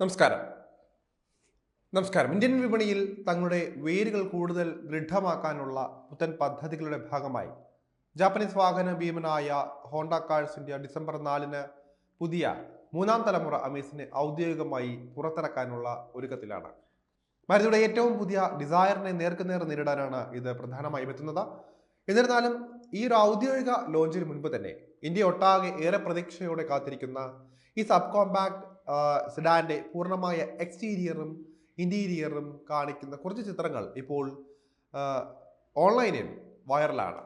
നമസ്കാരം. നമസ്കാരം. ഇന്ത്യൻ വിപണിയിൽ തങ്ങളുടെ വേരുകൾ കൂടുതൽ ദൃഢമാക്കാനുള്ള പുത്തൻ പദ്ധതികളുടെ ഭാഗമായി ജാപ്പനീസ് വാഹന ഭീമനായ ഹോണ്ട കാഴ്സ് ഇന്ത്യ ഡിസംബർ നാലിന് പുതിയ മൂന്നാം തലമുറ അമേസിനെ ഔദ്യോഗികമായി പുറത്തിറക്കാനുള്ള ഒരുക്കത്തിലാണ്. മരുതിയുടെ ഏറ്റവും പുതിയ ഡിസയറിനെ നേർക്കുനേർ നേരിടാനാണ് ഇത് പ്രധാനമായും എത്തുന്നത്. എന്നിരുന്നാലും ഈ ഒരു ഔദ്യോഗിക ലോഞ്ചിന് മുൻപ് തന്നെ ഇന്ത്യ ഒട്ടാകെ ഏറെ പ്രതീക്ഷയോടെ കാത്തിരിക്കുന്ന ഈ സബ് കോമ്പാക്ട് സിഡാന്റെ പൂർണമായ എക്സ്റ്റീരിയറും ഇന്റീരിയറും കാണിക്കുന്ന കുറച്ച് ചിത്രങ്ങൾ ഇപ്പോൾ ഓൺലൈനിൽ വൈറലാണ്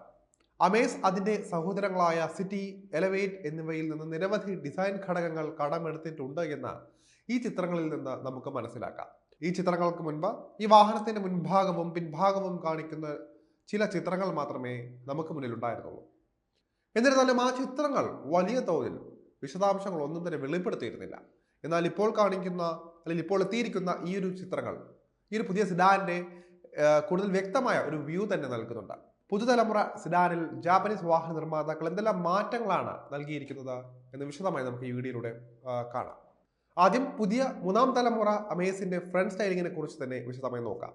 അമേസ് അതിന്റെ സഹോദരങ്ങളായ സിറ്റി എലവേറ്റ് എന്നിവയിൽ നിന്ന് നിരവധി ഡിസൈൻ ഘടകങ്ങൾ കടമെടുത്തിട്ടുണ്ട് എന്ന് ഈ ചിത്രങ്ങളിൽ നിന്ന് നമുക്ക് മനസ്സിലാക്കാം. ഈ ചിത്രങ്ങൾക്ക് മുൻപ് ഈ വാഹനത്തിന്റെ മുൻഭാഗവും പിൻഭാഗവും കാണിക്കുന്ന ചില ചിത്രങ്ങൾ മാത്രമേ നമുക്ക് മുന്നിൽ ഉണ്ടായിരുന്നുള്ളൂ എന്നിരുന്നാലും ആ ചിത്രങ്ങൾ വലിയ തോതിൽ വിശദാംശങ്ങൾ ഒന്നും തന്നെ വെളിപ്പെടുത്തിയിരുന്നില്ല. എന്നാൽ ഇപ്പോൾ കാണിക്കുന്ന അല്ലെങ്കിൽ ഇപ്പോൾ എത്തിയിരിക്കുന്ന ഈ ഒരു ചിത്രങ്ങൾ ഈ ഒരു പുതിയ സിഡാനിന്റെ കൂടുതൽ വ്യക്തമായ ഒരു വ്യൂ തന്നെ നൽകുന്നുണ്ട്. പുതുതലമുറ സിഡാനിൽ ജാപ്പനീസ് വാഹന നിർമ്മാതാക്കൾ എന്തെല്ലാം മാറ്റങ്ങളാണ് നൽകിയിരിക്കുന്നത് എന്ന് വിശദമായി നമുക്ക് ഈ വീഡിയോയിലൂടെ കാണാം. ആദ്യം പുതിയ മൂന്നാം തലമുറ അമേസിന്റെ ഫ്രണ്ട് സ്റ്റൈലിങ്ങിനെ കുറിച്ച് തന്നെ വിശദമായി നോക്കാം.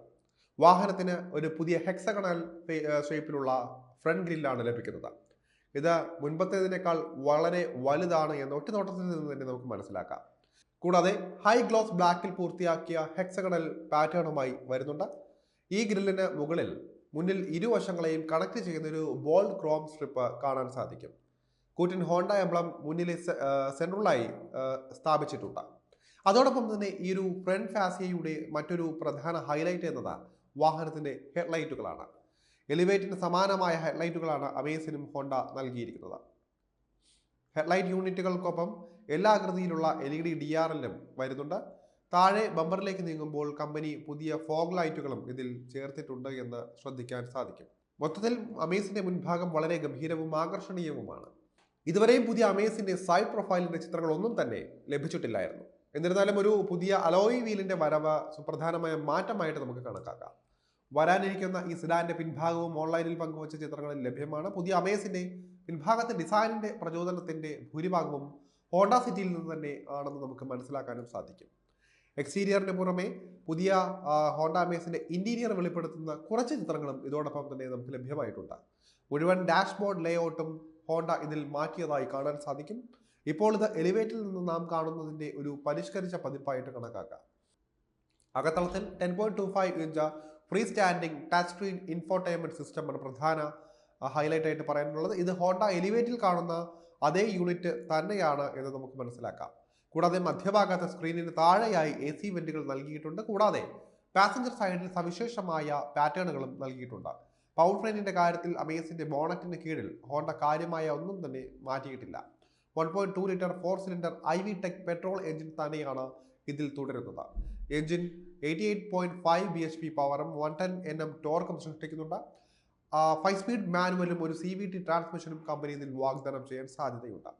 വാഹനത്തിന് ഒരു പുതിയ ഹെക്സഗണൽ ഷേപ്പിലുള്ള ഫ്രണ്ട് ഗ്രില്ലാണ് ലഭിക്കുന്നത്. ഇത് മുൻപത്തേതിനേക്കാൾ വളരെ വലുതാണ് എന്ന് ഒറ്റനോട്ടത്തിൽ നിന്ന് തന്നെ നമുക്ക് മനസ്സിലാക്കാം. കൂടാതെ ഹൈ ഗ്ലോസ് ബ്ലാക്കിൽ പൂർത്തിയാക്കിയ ഹെക്സഗണൽ പാറ്റേണുമായി വരുന്നുണ്ട്. ഈ ഗ്രില്ലിന് മുകളിൽ മുന്നിൽ ഇരുവശങ്ങളെയും കണക്ട് ചെയ്യുന്ന ഒരു ബോൾഡ് ക്രോം സ്ട്രിപ്പ് കാണാൻ സാധിക്കും. കൂറ്റിൻ ഹോണ്ട എംബ്ലം മുന്നിലെ സെൻട്രലായി സ്ഥാപിച്ചിട്ടുണ്ട്. അതോടൊപ്പം തന്നെ ഈ ഒരു ഫ്രണ്ട് ഫാസിയയുടെ മറ്റൊരു പ്രധാന ഹൈലൈറ്റ് എന്നത് വാഹനത്തിന്റെ ഹെഡ്ലൈറ്റുകളാണ് എലിവേറ്റിന് സമാനമായ ഹെഡ്ലൈറ്റുകളാണ് അമേസിനും ഹോണ്ട നൽകിയിരിക്കുന്നത്. ഹെഡ്ലൈറ്റ് യൂണിറ്റുകൾക്കൊപ്പം എല്ലാ ആകൃതിയിലുള്ള L E D D R എല്ലും വരുന്നുണ്ട്. താഴെ ബമ്പറിലേക്ക് നീങ്ങുമ്പോൾ കമ്പനി പുതിയ ഫോഗ് ലൈറ്റുകളും ഇതിൽ ചേർത്തിട്ടുണ്ട് എന്ന് ശ്രദ്ധിക്കാൻ സാധിക്കും. മൊത്തത്തിൽ അമേസിന്റെ മുൻഭാഗം വളരെ ഗംഭീരവും ആകർഷണീയവുമാണ്. ഇതുവരെയും പുതിയ അമേസിന്റെ സൈഡ് പ്രൊഫൈലിന്റെ ചിത്രങ്ങളൊന്നും തന്നെ ലഭിച്ചിട്ടില്ലായിരുന്നു. എന്നിരുന്നാലും ഒരു പുതിയ അലോയ് വീലിന്റെ വരവ് സുപ്രധാനമായ മാറ്റമായിട്ട് നമുക്ക് കണക്കാക്കാം. വരാനിരിക്കുന്ന ഈ സിഡാന്റെ പിൻഭാഗവും ഓൺലൈനിൽ പങ്കുവച്ച ചിത്രങ്ങളിൽ ലഭ്യമാണ്. പുതിയ അമേസിന്റെ പിൻഭാഗത്തെ ഡിസൈനിന്റെ പ്രചോദനത്തിന്റെ ഭൂരിഭാഗവും ഹോണ്ട സിറ്റിയിൽ നിന്ന് തന്നെ ആണെന്ന് നമുക്ക് മനസ്സിലാക്കാനും സാധിക്കും. എക്സ്റ്റീരിയറിന് പുറമെ പുതിയ ഹോണ്ട അമേസിന്റെ ഇന്റീരിയർ വെളിപ്പെടുത്തുന്ന കുറച്ച് ചിത്രങ്ങളും ഇതോടൊപ്പം തന്നെ നമുക്ക് ലഭ്യമായിട്ടുണ്ട്. മുഴുവൻ ഡാഷ്ബോർഡ് ലേഔട്ടും ഹോണ്ട ഇതിൽ മാറ്റിയതായി കാണാൻ സാധിക്കും. ഇപ്പോൾ ഇത് എലിവേറ്റിൽ നിന്ന് നാം കാണുന്നതിന്റെ ഒരു പരിഷ്കരിച്ച പതിപ്പായിട്ട് കണക്കാക്കാം. അകത്തളത്തിൽ ten point two five inch free standing touch screen infotainment സിസ്റ്റമാണ് പ്രധാന ഹൈലൈറ്റ് ആയിട്ട് പറയാനുള്ളത്. ഇത് ഹോണ്ട എലിവേറ്റിൽ കാണുന്ന അതേ യൂണിറ്റ് തന്നെയാണ് എന്ന് നമുക്ക് മനസ്സിലാക്കാം. കൂടാതെ മധ്യഭാഗത്തെ സ്ക്രീനിന് താഴെയായി എ സി വെന്റുകൾ നൽകിയിട്ടുണ്ട്. കൂടാതെ പാസഞ്ചർ സൈഡിൽ സവിശേഷമായ പാറ്റേണുകളും നൽകിയിട്ടുണ്ട്. പവർ ട്രെയിനിന്റെ കാര്യത്തിൽ അമേസിന്റെ ബോണറ്റിന് കീഴിൽ ഹോണ്ട കാര്യമായ ഒന്നും തന്നെ മാറ്റിയിട്ടില്ല. One point two litre four cylinder I V tech petrol engine തന്നെയാണ് ഇതിൽ തുടരുന്നത്. Engine eighty eight point five B H P പവറും വൺ ടെൻ എൻ എം ടോർക്കും സൃഷ്ടിക്കുന്നുണ്ട്. ഫൈവ് സ്പീഡ് മാനുവലും ഒരു സി വി ടി ട്രാൻസ്മിഷനും കമ്പനി ഇതിൽ വാഗ്ദാനം ചെയ്യാൻ സാധ്യതയുണ്ട്.